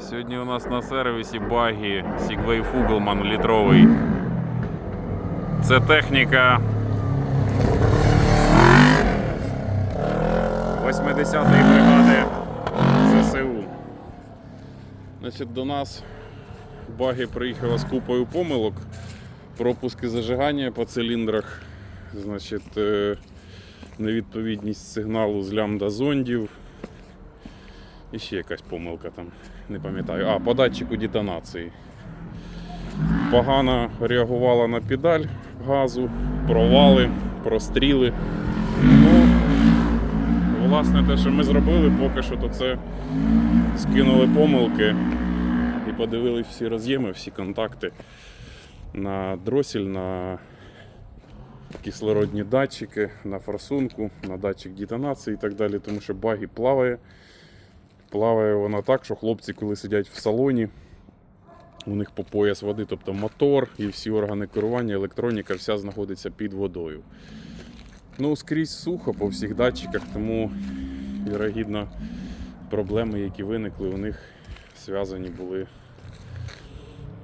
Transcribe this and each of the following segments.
Сьогодні у нас на сервісі багі Segway Fugelman літровий. Це техніка 80-ї бригади ЗСУ. Значить, до нас багі приїхала з купою помилок. Пропуски зажигання по циліндрах, значить, е, невідповідність сигналу з лямбда зондів. І ще якась помилка там, не пам'ятаю. А, по датчику детонації. Погано реагувала на педаль газу, провали, простріли. Ну, власне, те, що ми зробили, поки що, то це скинули помилки і подивились всі роз'єми, всі контакти на дросель, на кислородні датчики, на форсунку, на датчик детонації і так далі, тому що багі плаває. Плаває вона так, що хлопці, коли сидять в салоні, у них по пояс води, тобто мотор і всі органи керування, електроніка вся знаходиться під водою. Ну, скрізь сухо по всіх датчиках, тому, вірогідно, проблеми, які виникли, у них зв'язані були.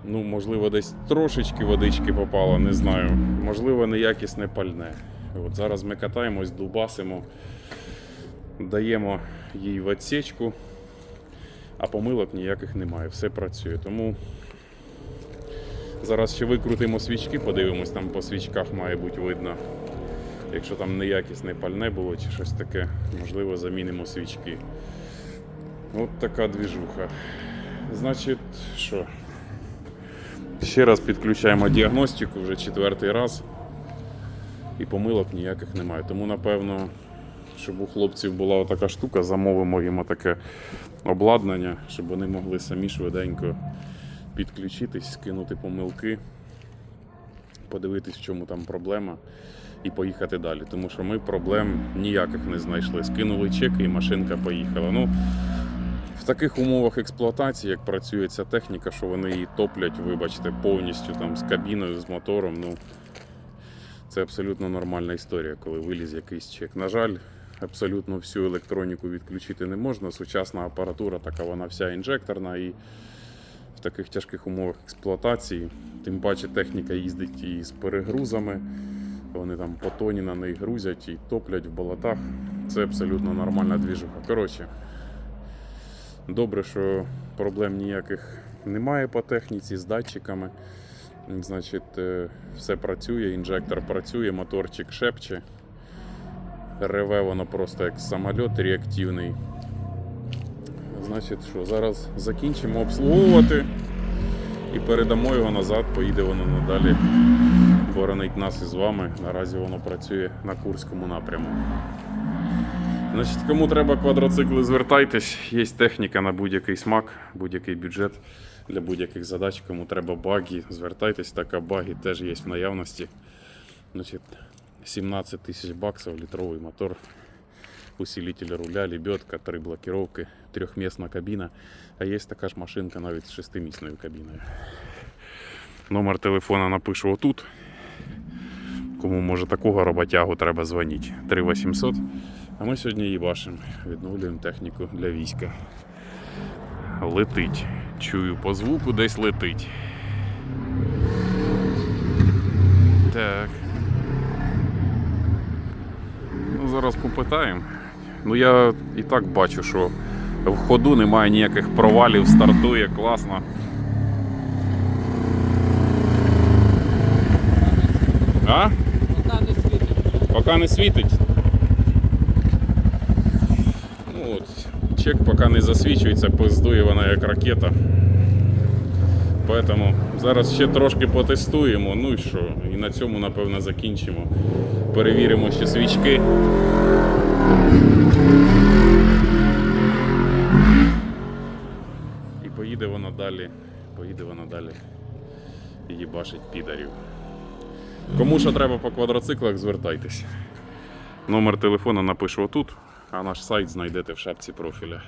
Ну, можливо, десь трошечки водички попало, не знаю. Можливо, неякісне пальне. От зараз ми катаємось, дубасимо, даємо їй в отсечку, а помилок ніяких немає, все працює. Тому зараз ще викрутимо свічки, подивимось, там по свічках має бути видно. Якщо там неякісне пальне було чи щось таке, можливо, замінимо свічки. От така двіжуха. Значить, що? Ще раз підключаємо діагностику вже четвертий раз. І помилок ніяких немає. Тому, напевно, щоб у хлопців була така штука, замовимо їм таке обладнання, щоб вони могли самі швиденько підключитись, скинути помилки, подивитись, в чому там проблема, і поїхати далі. Тому що ми проблем ніяких не знайшли. Скинули чеки і машинка поїхала. Ну, в таких умовах експлуатації, як працює ця техніка, що вони її топлять, вибачте, повністю там з кабіною, з мотором. Ну, це абсолютно нормальна історія, коли виліз якийсь чек. На жаль, абсолютно всю електроніку відключити не можна. Сучасна апаратура така, вона вся інжекторна і в таких тяжких умовах експлуатації. Тим паче техніка їздить і з перегрузами. Вони там по тоні на неї грузять і топлять в болотах. Це абсолютно нормальна двіжуха. Коротше, добре, що проблем ніяких немає по техніці з датчиками. Значить, е, все працює, інжектор працює, моторчик шепче. Реве воно просто як самоліт реактивний. Значить, що, зараз закінчимо обслуговувати і передамо його назад, поїде воно надалі. Боронить нас із вами. Наразі воно працює на Курському напряму. Значить, кому треба квадроцикли, звертайтесь. Є техніка на будь-який смак, будь-який бюджет для будь-яких задач. Кому треба баги, звертайтесь, така баги теж є в наявності. Значить, 17 тисяч баксів, літровий мотор, усилитель руля, лебедка, три блокировки, трьохмісна кабіна. А є така ж машинка навіть з шестимісною кабіною. Номер телефона напишу отут. Кому може такого роботягу треба дзвонити. 3800. А ми сьогодні їбашимо. Відновлюємо техніку для війська. Летить. Чую по звуку десь летить. Так. Ну, зараз попитаємо. Ну я і так бачу, що в ходу немає ніяких провалів, стартує класно. А? Пока не світить. Поки не світить. Ну от, чек поки не засвічується, пиздує вона як ракета. Поэтому зараз ще трошки потестуємо, ну і що, і на цьому напевно закінчимо. Перевіримо ще свічки. І поїде вона далі, поїде вона далі і їбашить підарів. Кому що треба по квадроциклах, звертайтесь. Номер телефона напишу отут, а наш сайт знайдете в шапці профіля.